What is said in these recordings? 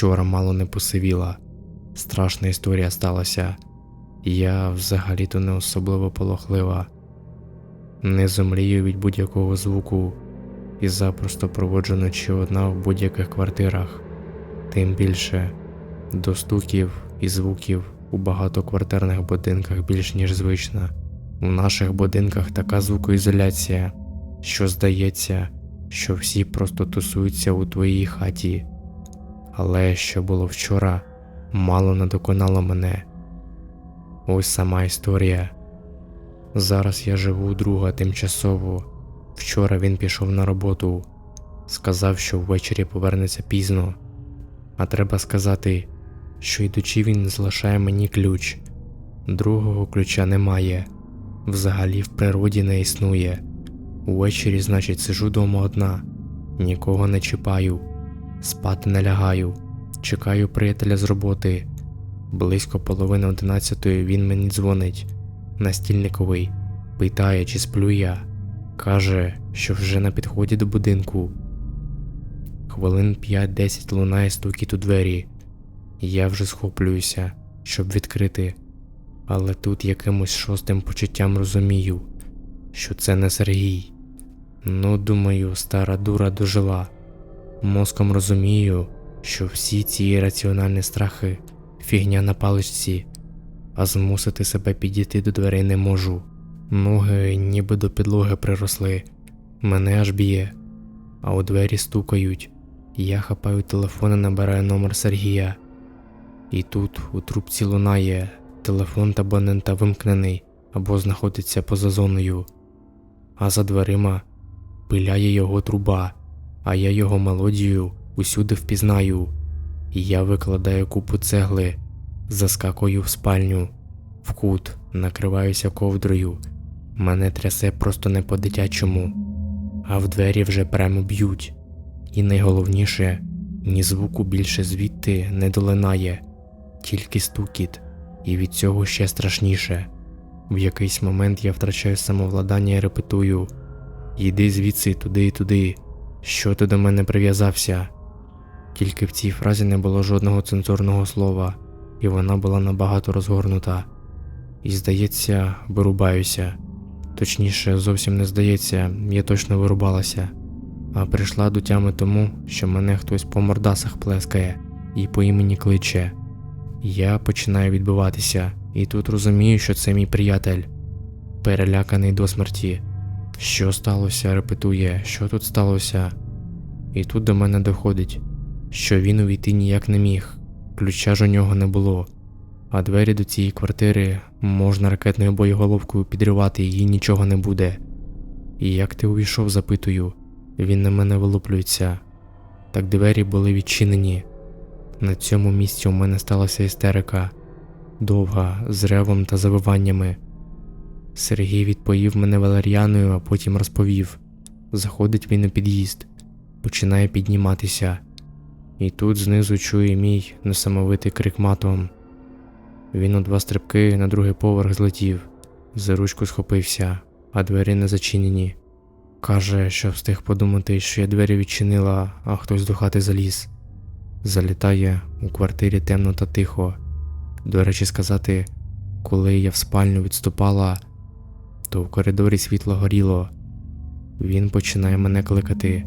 вчора мало не посивіла. Страшна історія сталася. Я взагалі-то не особливо полохлива. Не зомлію від будь-якого звуку і запросто проводжу ночі одна в будь-яких квартирах. Тим більше до стуків і звуків у багатоквартирних будинках більш ніж звична. У наших будинках така звукоізоляція, що здається, що всі просто тусуються у твоїй хаті. Але що було вчора, мало не доконало мене. Ось сама історія. Зараз я живу у друга тимчасово. Вчора він пішов на роботу, сказав, що ввечері повернеться пізно. А треба сказати, що йдучи він залишає мені ключ. Другого ключа немає, взагалі в природі не існує. Увечері, значить, сижу дома одна, нікого не чіпаю, спати не лягаю, чекаю приятеля з роботи. Близько половини одинадцятої він мені дзвонить, настільниковий, питає, чи сплю я. Каже, що вже на підході до будинку. Хвилин 5-10 лунає стукіт у двері. Я вже схоплююся, щоб відкрити, але тут якимось шостим почуттям розумію, що це не Сергій. Ну, думаю, стара дура дожила. Мозком розумію, що всі ці ірраціональні страхи фігня на паличці, а змусити себе підійти до дверей не можу. Ноги ніби до підлоги приросли, мене аж б'є, а у двері стукають. Я хапаю телефон і набираю номер Сергія. І тут у трубці лунає телефон та абонента вимкнений або знаходиться поза зоною, а за дверима пиляє його труба, а я його мелодію усюди впізнаю. Я викладаю купу цегли, заскакую в спальню, в кут, накриваюся ковдрою. Мене трясе просто не по-дитячому, а в двері вже прямо б'ють. І найголовніше, ні звуку більше звідти не долинає, тільки стукіт, і від цього ще страшніше. В якийсь момент я втрачаю самовладання і репетую Йди звідси туди і туди, що ти до мене прив'язався. Тільки в цій фразі не було жодного цензурного слова, і вона була набагато розгорнута. І, здається, вирубаюся. Точніше, зовсім не здається, я точно вирубалася, а прийшла до тями тому, що мене хтось по мордасах плескає і по імені кличе. Я починаю відбиватися, і тут розумію, що це мій приятель, переляканий до смерті. Що сталося, репетує, що тут сталося? І тут до мене доходить, що він увійти ніяк не міг, ключа ж у нього не було, а двері до цієї квартири можна ракетною боєголовкою підривати, їй нічого не буде. І як ти увійшов, запитую, він на мене вилуплюється. Так двері були відчинені. На цьому місці у мене сталася істерика, довга, з ревом та завиваннями. Сергій відповів мене валеріаною, а потім розповів. Заходить він у під'їзд, починає підніматися, і тут знизу чує мій несамовитий крик матом. Він у два стрибки на другий поверх злетів, за ручку схопився, а двері не зачинені. Каже, що встиг подумати, що я двері відчинила, а хтось до хати заліз. Залітає у квартирі темно та тихо. До речі, сказати, коли я в спальню відступала, то в коридорі світло горіло. Він починає мене кликати.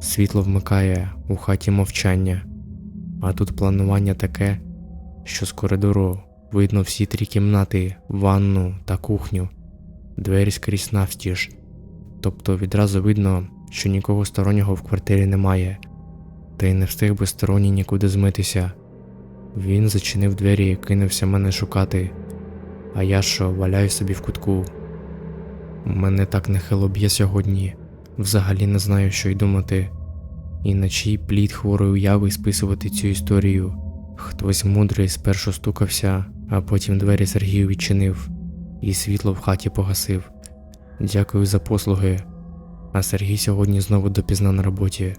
Світло вмикає у хаті мовчання, а тут планування таке, що з коридору видно всі три кімнати, ванну та кухню, двері скрізь навстіж. Тобто відразу видно, що нікого стороннього в квартирі немає, та й не встиг би сторонній нікуди змитися. Він зачинив двері і кинувся мене шукати, а я що валяю собі в кутку. Мене так нехило б'є сьогодні, взагалі не знаю, що й думати, і на чий плід хворої уяви списувати цю історію. Хтось мудрий спершу стукався, а потім двері Сергію відчинив, і світло в хаті погасив. Дякую за послуги. А Сергій сьогодні знову допізна на роботі.